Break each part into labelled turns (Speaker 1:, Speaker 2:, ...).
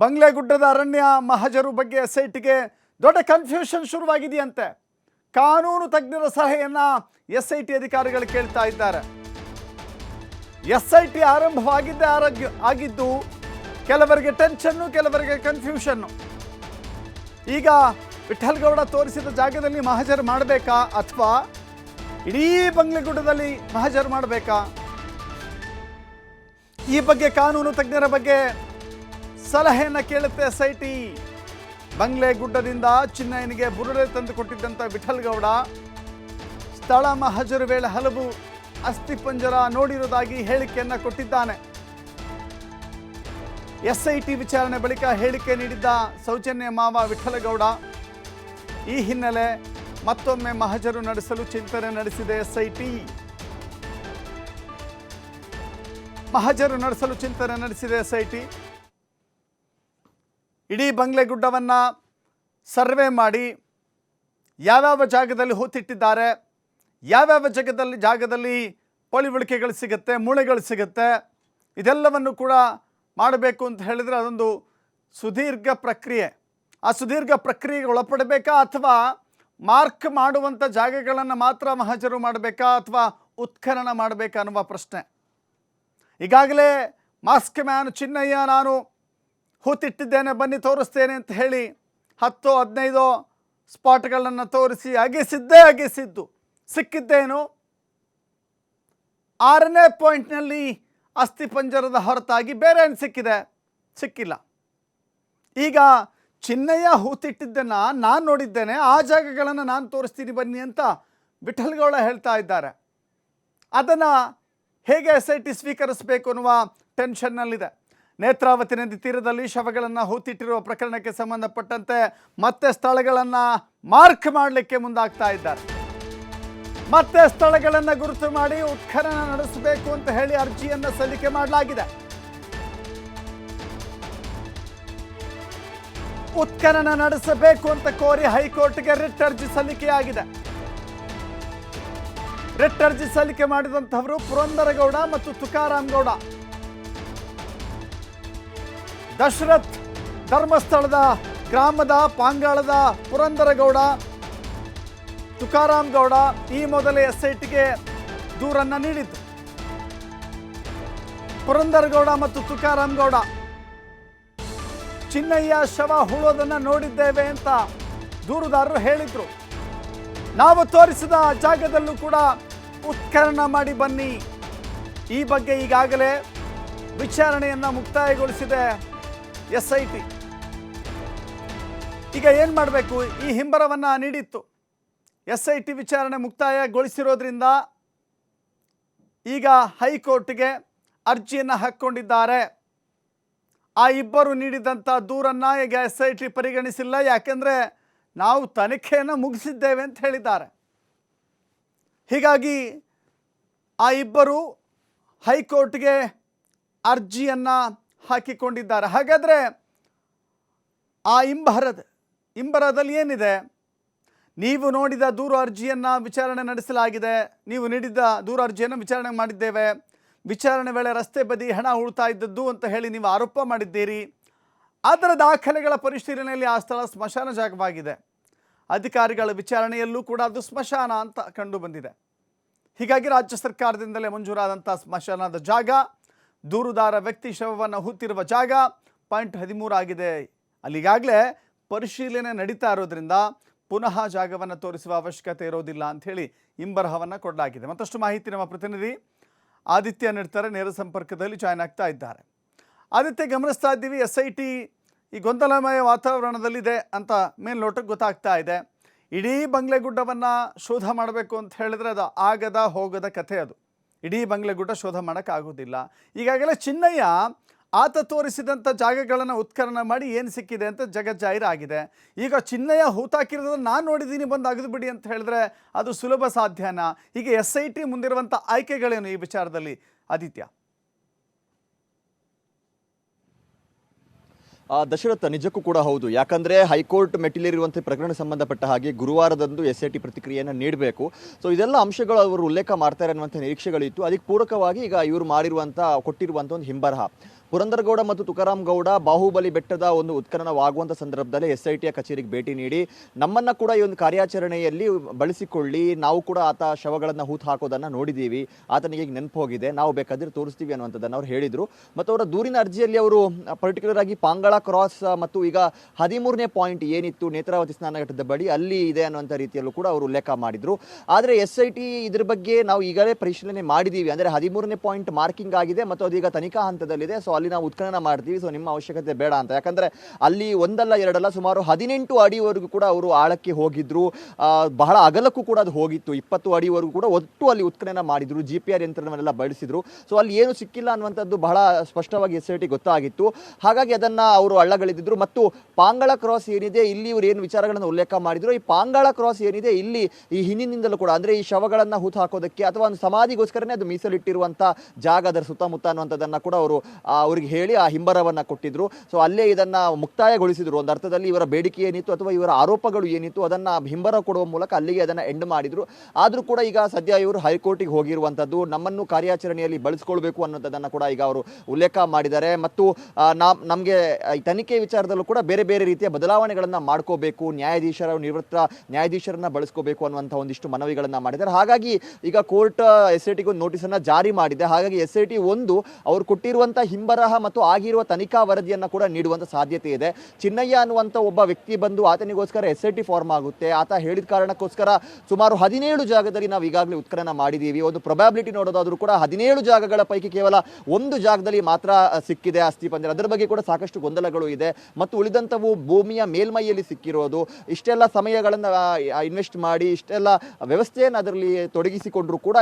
Speaker 1: ಬಂಗ್ಲೆಗುಡ್ಡದ ಅರಣ್ಯ ಮಹಜರು ಬಗ್ಗೆ S I ಟಿಗೆ ದೊಡ್ಡ ಕನ್ಫ್ಯೂಷನ್ ಶುರುವಾಗಿದೆಯಂತೆ. ಕಾನೂನು ತಜ್ಞರ ಸಲಹೆಯನ್ನ ಎಸ್ ಐ ಟಿ ಅಧಿಕಾರಿಗಳು ಕೇಳ್ತಾ ಇದ್ದಾರೆ. ಎಸ್ ಐ ಟಿ ಆರಂಭವಾಗಿದ್ದೇ ಆರೋಗ್ಯ, ಆಗಿದ್ದು ಕೆಲವರಿಗೆ ಟೆನ್ಷನ್ನು ಕೆಲವರಿಗೆ ಕನ್ಫ್ಯೂಷನ್ನು ಈಗ ವಿಠಲ್ಗೌಡ ತೋರಿಸಿದ ಜಾಗದಲ್ಲಿ ಮಹಾಜರ್ ಮಾಡಬೇಕಾ ಅಥವಾ ಇಡೀ ಬಂಗ್ಲೆಗುಡ್ಡದಲ್ಲಿ ಮಹಾಜರ್ ಮಾಡಬೇಕಾ? ಈ ಬಗ್ಗೆ ಕಾನೂನು ತಜ್ಞರ ಬಗ್ಗೆ ಸಲಹೆಯನ್ನು ಕೇಳುತ್ತೆ ಎಸ್ ಐ ಟಿ ಬಂಗ್ಲೆ ಗುಡ್ಡದಿಂದ ಚಿನ್ನಯ್ಯನಿಗೆ ಬುರುಡೆ ತಂದು ಕೊಟ್ಟಿದ್ದಂಥ ವಿಠಲ್ಗೌಡ ಸ್ಥಳ ಮಹಜರು ವೇಳೆ ಹಲವು ಅಸ್ಥಿಪಂಜರ ನೋಡಿರುವುದಾಗಿ ಹೇಳಿಕೆಯನ್ನ ಕೊಟ್ಟಿದ್ದಾನೆ. ಎಸ್ ಐ ಟಿ ವಿಚಾರಣೆ ಬಳಿಕ ಹೇಳಿಕೆ ನೀಡಿದ್ದ ಸೌಜನ್ಯ ಮಾವ ವಿಠಲಗೌಡ ಈ ಹಿನ್ನೆಲೆ ಮತ್ತೊಮ್ಮೆ ಮಹಜರು ನಡೆಸಲು ಚಿಂತನೆ ನಡೆಸಿದೆ ಎಸ್ ಐ ಟಿ ಮಹಜರು ನಡೆಸಲು ಚಿಂತನೆ ನಡೆಸಿದೆ ಎಸ್ ಐ ಟಿ ಇಡೀ ಬಂಗ್ಲೆಗುಡ್ಡವನ್ನು ಸರ್ವೆ ಮಾಡಿ ಯಾವ್ಯಾವ ಜಾಗದಲ್ಲಿ ಹೂತಿಟ್ಟಿದ್ದಾರೆ, ಯಾವ್ಯಾವ ಜಾಗದಲ್ಲಿ ಜಾಗದಲ್ಲಿ ಪಳಿವಳಿಕೆಗಳು ಸಿಗುತ್ತೆ, ಮೂಳೆಗಳು ಸಿಗುತ್ತೆ, ಇದೆಲ್ಲವನ್ನು ಕೂಡ ಮಾಡಬೇಕು ಅಂತ ಹೇಳಿದರೆ ಅದೊಂದು ಸುದೀರ್ಘ ಪ್ರಕ್ರಿಯೆ. ಆ ಸುದೀರ್ಘ ಪ್ರಕ್ರಿಯೆಗೆ ಒಳಪಡಬೇಕಾ ಅಥವಾ ಮಾರ್ಕ್ ಮಾಡುವಂಥ ಜಾಗಗಳನ್ನು ಮಾತ್ರ ಮಹಜರು ಮಾಡಬೇಕಾ ಅಥವಾ ಉತ್ಖನನ ಮಾಡಬೇಕಾ ಅನ್ನುವ ಪ್ರಶ್ನೆ. ಈಗಾಗಲೇ ಮಾಸ್ಕ್ ಮ್ಯಾನ್ ಚಿನ್ನಯ್ಯ ನಾನು ಹೂತಿಟ್ಟಿದ್ದೇನೆ, ಬನ್ನಿ ತೋರಿಸ್ತೇನೆ ಅಂತ ಹೇಳಿ ಹತ್ತು, ಹದಿನೈದು ಸ್ಪಾಟ್ಗಳನ್ನು ತೋರಿಸಿ ಅಗೆಸಿದ್ದೇ ಅಗೆಸಿದ್ದು. ಸಿಕ್ಕಿದ್ದೇನು? ಆರನೇ ಪಾಯಿಂಟ್ನಲ್ಲಿ ಅಸ್ಥಿಪಂಜರದ ಹೊರತಾಗಿ ಬೇರೆ ಏನು ಸಿಕ್ಕಿದೆ? ಸಿಕ್ಕಿಲ್ಲ. ಈಗ ಚಿನ್ನಯ್ಯ ಹೂತಿಟ್ಟಿದ್ದನ್ನು ನಾನು ನೋಡಿದ್ದೇನೆ, ಆ ಜಾಗಗಳನ್ನು ನಾನು ತೋರಿಸ್ತೀನಿ ಬನ್ನಿ ಅಂತ ವಿಠಲ್ಗೌಡ ಹೇಳ್ತಾ ಇದ್ದಾರೆ. ಅದನ್ನು ಹೇಗೆ ಎಸ್ ಐ ಟಿ ಸ್ವೀಕರಿಸಬೇಕು ಅನ್ನುವ ಟೆನ್ಷನ್ನಲ್ಲಿದೆ ನೇತ್ರಾವತಿ ನದಿ ತೀರದಲ್ಲಿ ಶವಗಳನ್ನು ಹೂತಿಟ್ಟಿರುವ ಪ್ರಕರಣಕ್ಕೆ ಸಂಬಂಧಪಟ್ಟಂತೆ ಮತ್ತೆ ಸ್ಥಳಗಳನ್ನು ಮಾರ್ಕ್ ಮಾಡಲಿಕ್ಕೆ ಮುಂದಾಗ್ತಾ ಇದ್ದಾರೆ. ಮತ್ತೆ ಸ್ಥಳಗಳನ್ನು ಗುರುತು ಮಾಡಿ ಉತ್ಖನನ ನಡೆಸಬೇಕು ಅಂತ ಹೇಳಿ ಅರ್ಜಿಯನ್ನು ಸಲ್ಲಿಕೆ ಮಾಡಲಾಗಿದೆ. ಉತ್ಖನನ ನಡೆಸಬೇಕು ಅಂತ ಕೋರಿ ಹೈಕೋರ್ಟ್ಗೆ ರಿಟ್ ಅರ್ಜಿ ಸಲ್ಲಿಕೆಯಾಗಿದೆ. ರಿಟ್ ಅರ್ಜಿ ಸಲ್ಲಿಕೆ ಮಾಡಿದಂಥವರು ಪುರಂದರಗೌಡ ಮತ್ತು ತುಕಾರಾಮ್ ಗೌಡ. ದಶರಥ್ ಧರ್ಮಸ್ಥಳದ, ಗ್ರಾಮದ ಪಾಂಗಾಳದ ಪುರಂದರಗೌಡ, ತುಕಾರಾಮ್ ಗೌಡ ಈ ಮೊದಲೇ ಎಸ್ ಐ ಟಿಗೆ ದೂರನ್ನು ನೀಡಿದ್ದು. ಪುರಂದರಗೌಡ ಮತ್ತು ತುಕಾರಾಮ್ ಗೌಡ. ಚಿನ್ನಯ್ಯ ಶವ ಹೂಳೋದನ್ನು ನೋಡಿದ್ದೇವೆ ಅಂತ ದೂರುದಾರರು ಹೇಳಿದರು. ನಾವು ತೋರಿಸಿದ ಜಾಗದಲ್ಲೂ ಕೂಡ ಉತ್ಖನನ ಮಾಡಿ ಬನ್ನಿ. ಈ ಬಗ್ಗೆ ಈಗಾಗಲೇ ವಿಚಾರಣೆಯನ್ನು ಮುಕ್ತಾಯಗೊಳಿಸಿದೆ. ಎಸ್ ಐ ಟಿ ಈಗ ಏನು ಮಾಡಬೇಕು? ಈ ಹಿಂಬರವನ್ನು ನೀಡಿತ್ತು. ಎಸ್ ಐ ಟಿ ವಿಚಾರಣೆ ಮುಕ್ತಾಯಗೊಳಿಸಿರೋದ್ರಿಂದ ಈಗ ಹೈಕೋರ್ಟ್ಗೆ ಅರ್ಜಿಯನ್ನು ಹಾಕ್ಕೊಂಡಿದ್ದಾರೆ. ಆ ಇಬ್ಬರು ನೀಡಿದಂಥ ದೂರನ್ನು ಈಗ ಎಸ್ ಐ ಟಿ ಪರಿಗಣಿಸಿಲ್ಲ. ಯಾಕೆಂದರೆ ನಾವು ತನಿಖೆಯನ್ನು ಮುಗಿಸಿದ್ದೇವೆ ಅಂತ ಹೇಳಿದ್ದಾರೆ. ಹೀಗಾಗಿ ಆ ಇಬ್ಬರು ಹೈಕೋರ್ಟ್ಗೆ ಅರ್ಜಿಯನ್ನು ಹಾಕಿಕೊಂಡಿದ್ದಾರೆ. ಹಾಗಾದರೆ ಆ ಇಂಬರದ ಇಂಬರದಲ್ಲಿ ಏನಿದೆ? ನೀವು ನೋಡಿದ ದೂರು ಅರ್ಜಿಯನ್ನು ವಿಚಾರಣೆ ನಡೆಸಲಾಗಿದೆ. ನೀವು ನೀಡಿದ ದೂರು ಅರ್ಜಿಯನ್ನು ವಿಚಾರಣೆ ಮಾಡಿದ್ದೇವೆ. ವಿಚಾರಣೆ ವೇಳೆ ರಸ್ತೆ ಬದಿ ಹಣ ಉಳ್ತಾ ಇದ್ದದ್ದು ಅಂತ ಹೇಳಿ ನೀವು ಆರೋಪ ಮಾಡಿದ್ದೀರಿ. ಅದರ ದಾಖಲೆಗಳ ಪರಿಶೀಲನೆಯಲ್ಲಿ ಆ ಸ್ಥಳ ಸ್ಮಶಾನ ಜಾಗವಾಗಿದೆ. ಅಧಿಕಾರಿಗಳ ವಿಚಾರಣೆಯಲ್ಲೂ ಕೂಡ ಅದು ಸ್ಮಶಾನ ಅಂತ ಕಂಡು ಬಂದಿದೆ ಹೀಗಾಗಿ ರಾಜ್ಯ ಸರ್ಕಾರದಿಂದಲೇ ಮಂಜೂರಾದಂಥ ಸ್ಮಶಾನದ ಜಾಗ ದೂರುದಾರ ವ್ಯಕ್ತಿ ಶವವನ್ನು ಹೂತಿರುವ ಜಾಗ ಪಾಯಿಂಟ್ ಹದಿಮೂರು ಆಗಿದೆ. ಅಲ್ಲಿಗಾಗಲೇ ಪರಿಶೀಲನೆ ನಡೀತಾ ಇರೋದ್ರಿಂದ ಪುನಃ ಜಾಗವನ್ನು ತೋರಿಸುವ ಅವಶ್ಯಕತೆ ಇರೋದಿಲ್ಲ ಅಂಥೇಳಿ ಇಂಬರಹವನ್ನು ಕೊಡಲಾಗಿದೆ. ಮತ್ತಷ್ಟು ಮಾಹಿತಿ ನಮ್ಮ ಪ್ರತಿನಿಧಿ ಆದಿತ್ಯ ನಿರ್ತಾರೆ ನೇರ ಸಂಪರ್ಕದಲ್ಲಿ ಜಾಯ್ನ್ ಆಗ್ತಾ ಇದ್ದಾರೆ. ಆದಿತ್ಯ, ಗಮನಿಸ್ತಾ ಇದ್ದೀವಿ ಎಸ್ ಐ ಟಿ ಈ ಗೊಂದಲಮಯ ವಾತಾವರಣದಲ್ಲಿದೆ ಅಂತ ಮೇಲ್ನೋಟಕ್ಕೆ ಗೊತ್ತಾಗ್ತಾ ಇದೆ. ಇಡೀ ಬಂಗ್ಲೆಗುಡ್ಡವನ್ನು ಶೋಧ ಮಾಡಬೇಕು ಅಂತ ಹೇಳಿದ್ರೆ ಅದು ಆಗದ ಹೋಗದ ಕಥೆ ಅದು. ಇಡೀ ಬಂಗ್ಲೆಗುಡ್ಡ ಶೋಧ ಮಾಡೋಕ್ಕಾಗೋದಿಲ್ಲ. ಈಗಾಗಲೇ ಚಿನ್ನಯ್ಯ ಆತ ತೋರಿಸಿದಂಥ ಜಾಗಗಳನ್ನು ಉತ್ಖನನ ಮಾಡಿ ಏನು ಸಿಕ್ಕಿದೆ ಅಂತ ಜಗಜ್ಜಾಹೀರಾಗಿದೆ ಈಗ ಚಿನ್ನಯ್ಯ ಹೂತಾಕಿರೋದನ್ನು ನಾನು ನೋಡಿದ್ದೀನಿ ಬಂದು ಅಗದು ಬಿಡಿ ಅಂತ ಹೇಳಿದ್ರೆ ಅದು ಸುಲಭ ಸಾಧ್ಯನಾ? ಈಗ ಎಸ್ ಐ ಟಿ ಮುಂದಿರುವಂಥ ಆಯ್ಕೆಗಳೇನು ಈ ವಿಚಾರದಲ್ಲಿ? ಆದಿತ್ಯ.
Speaker 2: ದಶರಥ ನಿಜಕ್ಕೂ ಕೂಡ ಹೌದು. ಯಾಕಂದ್ರೆ ಹೈಕೋರ್ಟ್ ಮೆಟ್ಟಿಲೇರಿರುವಂಥ ಪ್ರಕರಣ ಸಂಬಂಧಪಟ್ಟ ಹಾಗೆ ಗುರುವಾರದಂದು ಎಸ್ ಐ ಟಿ ಪ್ರತಿಕ್ರಿಯೆಯನ್ನು ನೀಡಬೇಕು. ಸೊ ಇದೆಲ್ಲ ಅಂಶಗಳು ಅವರು ಉಲ್ಲೇಖ ಮಾಡ್ತಾರೆ ಅನ್ನುವಂಥ ನಿರೀಕ್ಷೆಗಳಿತ್ತು. ಅದಕ್ಕೆ ಪೂರಕವಾಗಿ ಈಗ ಇವರು ಮಾಡಿರುವಂಥ, ಕೊಟ್ಟಿರುವಂಥ ಒಂದು ಹಿಂಬರಹ. ಪುರಂದರಗೌಡ ಮತ್ತು ತುಕಾರಾಮ್ ಗೌಡ ಬಾಹುಬಲಿ ಬೆಟ್ಟದ ಒಂದು ಉತ್ಖನನವಾಗುವಂಥ ಸಂದರ್ಭದಲ್ಲಿ ಎಸ್ ಐ ಟಿಯ ಕಚೇರಿಗೆ ಭೇಟಿ ನೀಡಿ, ನಮ್ಮನ್ನ ಕೂಡ ಈ ಒಂದು ಕಾರ್ಯಾಚರಣೆಯಲ್ಲಿ ಬಳಸಿಕೊಳ್ಳಿ, ನಾವು ಕೂಡ ಆತ ಶವಗಳನ್ನು ಹೂತು ಹಾಕೋದನ್ನ ನೋಡಿದೀವಿ, ಆತನಿಗೆ ಈಗ ನೆನಪು ಹೋಗಿದೆ, ನಾವು ಬೇಕಾದ್ರೆ ತೋರಿಸ್ತೀವಿ ಅನ್ನುವಂಥದ್ದನ್ನು ಅವ್ರು ಹೇಳಿದ್ರು. ಮತ್ತು ಅವರ ದೂರಿನ ಅರ್ಜಿಯಲ್ಲಿ ಅವರು ಪರ್ಟಿಕ್ಯುಲರ್ ಆಗಿ ಪಾಂಗಳ ಕ್ರಾಸ್ ಮತ್ತು ಈಗ ಹದಿಮೂರನೇ ಪಾಯಿಂಟ್ ಏನಿತ್ತು ನೇತ್ರಾವತಿ ಸ್ನಾನಘಟ್ಟದ ಬಳಿ ಅಲ್ಲಿ ಇದೆ ಅನ್ನುವಂಥ ರೀತಿಯಲ್ಲೂ ಕೂಡ ಅವರು ಉಲ್ಲೇಖ ಮಾಡಿದ್ರು. ಆದರೆ ಎಸ್ ಐ ಟಿ ಇದ್ರ ಬಗ್ಗೆ ನಾವು ಈಗಲೇ ಪರಿಶೀಲನೆ ಮಾಡಿದ್ದೀವಿ ಅಂದರೆ ಹದಿಮೂರನೇ ಪಾಯಿಂಟ್ ಮಾರ್ಕಿಂಗ್ ಆಗಿದೆ ಮತ್ತು ಅದೀಗ ತನಿಖಾ ಹಂತದಲ್ಲಿದೆ. ಸೊ ನಾವು ಉತ್ಖನನ ಮಾಡ್ತೀವಿ. ಸೊ ನಿಮ್ಮ ಅವಶ್ಯಕತೆ ಬೇಡ ಅಂತ. ಯಾಕಂದ್ರೆ ಅಲ್ಲಿ ಒಂದಲ್ಲ ಎರಡಲ್ಲ ಸುಮಾರು ಹದಿನೆಂಟು ಅಡಿವರೆಗೂ ಕೂಡ ಅವರು ಆಳಕ್ಕೆ ಹೋಗಿದ್ರು. ಬಹಳ ಅಗಲಕ್ಕೂ ಕೂಡ ಅದು ಹೋಗಿತ್ತು. ಇಪ್ಪತ್ತು ಅಡಿವರೆಗೂ ಕೂಡ ಒಟ್ಟು ಅಲ್ಲಿ ಉತ್ಖನನ ಮಾಡಿದ್ರು. ಜಿ ಪಿ ಆರ್ ಯಂತ್ರವನ್ನೆಲ್ಲ ಬಳಸಿದ್ರು. ಸೊ ಅಲ್ಲಿ ಏನು ಸಿಕ್ಕಿಲ್ಲ ಅನ್ನುವಂಥದ್ದು ಬಹಳ ಸ್ಪಷ್ಟವಾಗಿ ಎಸ್ ಐ ಗೊತ್ತಾಗಿತ್ತು. ಹಾಗಾಗಿ ಅದನ್ನ ಅವರು ಅಳ್ಳಗಳಿದ್ರು ಮತ್ತು ಪಾಂಗಳ ಕ್ರಾಸ್ ಏನಿದೆ, ಇಲ್ಲಿ ಇವರು ಏನು ವಿಚಾರಗಳನ್ನು ಉಲ್ಲೇಖ ಮಾಡಿದ್ರು. ಈ ಪಾಂಗಳ ಕ್ರಾಸ್ ಏನಿದೆ, ಇಲ್ಲಿ ಈ ಹಿಂದಿನಿಂದಲೂ ಕೂಡ, ಅಂದ್ರೆ ಈ ಶವಗಳನ್ನ ಹೂತು ಹಾಕೋದಕ್ಕೆ ಅಥವಾ ಒಂದು ಸಮಾಧಿಗೋಸ್ಕರನೇ ಅದು ಮೀಸಲಿಟ್ಟಿರುವಂಥ ಜಾಗ, ಅದರ ಸುತ್ತಮುತ್ತ ಅನ್ನುವಂಥದ್ದನ್ನ ಕೂಡ ಅವರು ಅವ್ರಿಗೆ ಹೇಳಿ ಆ ಹಿಂಬರವನ್ನ ಕೊಟ್ಟಿದ್ರು. ಸೊ ಅಲ್ಲೇ ಇದನ್ನ ಮುಕ್ತಾಯಗೊಳಿಸಿದ್ರು. ಒಂದು ಅರ್ಥದಲ್ಲಿ ಇವರ ಬೇಡಿಕೆ ಏನಿತ್ತು ಅಥವಾ ಇವರ ಆರೋಪಗಳು ಏನಿತ್ತು ಅದನ್ನ ಹಿಂಬರ ಕೊಡುವ ಮೂಲಕ ಅಲ್ಲಿಗೆ ಅದನ್ನ ಎಂಡ್ ಮಾಡಿದ್ರು. ಆದ್ರೂ ಕೂಡ ಈಗ ಸದ್ಯ ಇವರು ಹೈಕೋರ್ಟಿಗೆ ಹೋಗಿರುವಂತದ್ದು. ನಮ್ಮನ್ನು ಕಾರ್ಯಾಚರಣೆಯಲ್ಲಿ ಬಳಸ್ಕೊಳ್ಬೇಕು ಅನ್ನೋದನ್ನ ಕೂಡ ಈಗ ಅವರು ಉಲ್ಲೇಖ ಮಾಡಿದ್ದಾರೆ. ಮತ್ತು ನಮಗೆ ತನಿಖೆ ವಿಚಾರದಲ್ಲೂ ಕೂಡ ಬೇರೆ ಬೇರೆ ರೀತಿಯ ಬದಲಾವಣೆಗಳನ್ನ ಮಾಡ್ಕೋಬೇಕು. ನ್ಯಾಯಾಧೀಶರ ನಿವೃತ್ತ ನ್ಯಾಯಾಧೀಶರನ್ನ ಬಳಸ್ಕೋಬೇಕು ಅನ್ನುವಂಥ ಒಂದಿಷ್ಟು ಮನವಿಗಳನ್ನ ಮಾಡಿದ್ದಾರೆ. ಹಾಗಾಗಿ ಈಗ ಕೋರ್ಟ್, ಎಸ್ ಐ ಟಿಗೂ ಒಂದು ನೋಟಿಸ್ ಅನ್ನ ಜಾರಿ ಮಾಡಿದೆ. ಹಾಗಾಗಿ ಎಸ್ ಐ ಟಿ ಒಂದು ಅವರು ಕೊಟ್ಟಿರುವಂತ ಹಿಂಬರಹ ಮತ್ತು ಆಗಿರುವ ತನಿಖಾ ವರದಿಯನ್ನು ಕೂಡ ನೀಡುವಂಥ ಸಾಧ್ಯತೆ ಇದೆ. ಚಿನ್ನಯ್ಯ ಅನ್ನುವಂಥ ಒಬ್ಬ ವ್ಯಕ್ತಿ ಬಂದು ಆತನಿಗೋಸ್ಕರ ಎಸ್ ಐ ಫಾರ್ಮ್ ಆಗುತ್ತೆ. ಆತ ಹೇಳಿದ ಕಾರಣಕ್ಕೋಸ್ಕರ ಸುಮಾರು ಹದಿನೇಳು ಜಾಗದಲ್ಲಿ ನಾವು ಈಗಾಗಲೇ ಉತ್ಖನನ ಮಾಡಿದ್ದೀವಿ. ಒಂದು ಪ್ರೊಬ್ಯಾಬಿಲಿಟಿ ನೋಡೋದಾದರೂ ಕೂಡ ಹದಿನೇಳು ಜಾಗಗಳ ಪೈಕಿ ಕೇವಲ ಒಂದು ಜಾಗದಲ್ಲಿ ಮಾತ್ರ ಸಿಕ್ಕಿದೆ ಅಸ್ಥಿ ಪಂಜರ. ಅದರ ಬಗ್ಗೆ ಕೂಡ ಸಾಕಷ್ಟು ಗೊಂದಲಗಳು ಇದೆ. ಮತ್ತು ಉಳಿದಂಥವು ಭೂಮಿಯ ಮೇಲ್ಮೈಯಲ್ಲಿ ಸಿಕ್ಕಿರೋದು. ಇಷ್ಟೆಲ್ಲ ಸಮಯಗಳನ್ನು ಇನ್ವೆಸ್ಟ್ ಮಾಡಿ ಇಷ್ಟೆಲ್ಲ ವ್ಯವಸ್ಥೆಯನ್ನು ಅದರಲ್ಲಿ ತೊಡಗಿಸಿಕೊಂಡ್ರು ಕೂಡ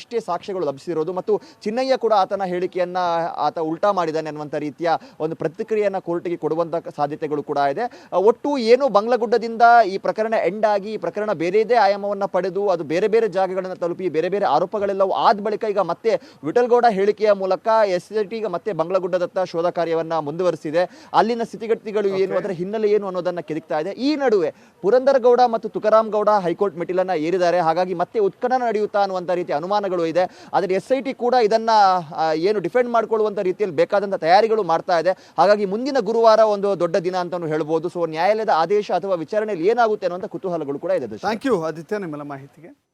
Speaker 2: ಇಷ್ಟೇ ಸಾಕ್ಷ್ಯಗಳು ಲಭಿಸಿರೋದು. ಮತ್ತು ಚಿನ್ನಯ್ಯ ಕೂಡ ಆತನ ಹೇಳಿಕೆಯನ್ನು ಆತ ಉಲ್ಟಾ ಮಾಡಿದ್ದಾನೆ ಅನ್ನುವಂಥ ರೀತಿಯ ಒಂದು ಪ್ರತಿಕ್ರಿಯೆಯನ್ನು ಕೋರ್ಟ್ಗೆ ಕೊಡುವಂಥ ಸಾಧ್ಯತೆಗಳು ಕೂಡ ಇದೆ. ಒಟ್ಟು ಏನು ಬಂಗ್ಲಗುಡ್ಡದಿಂದ ಈ ಪ್ರಕರಣ ಎಂಡ್ ಆಗಿ ಈ ಪ್ರಕರಣ ಬೇರೆದೇ ಆಯಾಮವನ್ನು ಪಡೆದು ಅದು ಬೇರೆ ಬೇರೆ ಜಾಗಗಳನ್ನು ತಲುಪಿ ಬೇರೆ ಬೇರೆ ಆರೋಪಗಳೆಲ್ಲವೂ ಆದ ಬಳಿಕ ಈಗ ಮತ್ತೆ ವಿಠಲ್ಗೌಡ ಹೇಳಿಕೆಯ ಮೂಲಕ ಎಸ್ ಟಿ ಈಗ ಮತ್ತೆ ಬಂಗ್ಲಗುಡ್ಡದತ್ತ ಶೋಧ ಕಾರ್ಯವನ್ನು ಮುಂದುವರಿಸಿದೆ. ಅಲ್ಲಿನ ಸ್ಥಿತಿಗತಿಗಳು ಏನು ಅದರ ಹಿನ್ನೆಲೆ ಏನು ಅನ್ನೋದನ್ನು ಕೆದಕ್ತಾ ಇದೆ. ಈ ನಡುವೆ ಪುರಂದರಗೌಡ ಮತ್ತು ತುಕಾರಾಂ ಗೌಡ ಹೈಕೋರ್ಟ್ ಮೆಟ್ಟಿಲನ್ನು ಏರಿದ್ದಾರೆ. ಹಾಗಾಗಿ ಮತ್ತೆ ಉತ್ಖನನ ನಡೆಯುತ್ತಾ ಅನ್ನುವಂಥ ರೀತಿಯ ಅನುಮಾನಗಳು ಇದೆ. ಆದರೆ ಎಸ್ ಐ ಟಿ ಕೂಡ ಇದನ್ನ ಏನು ಡಿಫೆಂಡ್ ಮಾಡಿಕೊಳ್ಳುವಂಥ ರೀತಿಯಲ್ಲಿ ಬೇಕಾದಂತ ತಯಾರಿಗಳು ಮಾಡ್ತಾ ಇದೆ. ಹಾಗಾಗಿ ಮುಂದಿನ ಗುರುವಾರ ಒಂದು ದೊಡ್ಡ ದಿನ ಅಂತ ಹೇಳ್ಬೋದು. ಸೊ ನ್ಯಾಯಾಲಯದ ಆದೇಶ ಅಥವಾ ವಿಚಾರಣೆಯಲ್ಲಿ ಏನಾಗುತ್ತೆ ಅನ್ನುವಂಥ ಕುತೂಹಲಗಳು ಕೂಡ ಇದೆ.
Speaker 1: ಥ್ಯಾಂಕ್ ಯು ಆದಿತ್ಯ ನಿಮ್ಮೆಲ್ಲ ಮಾಹಿತಿಗೆ.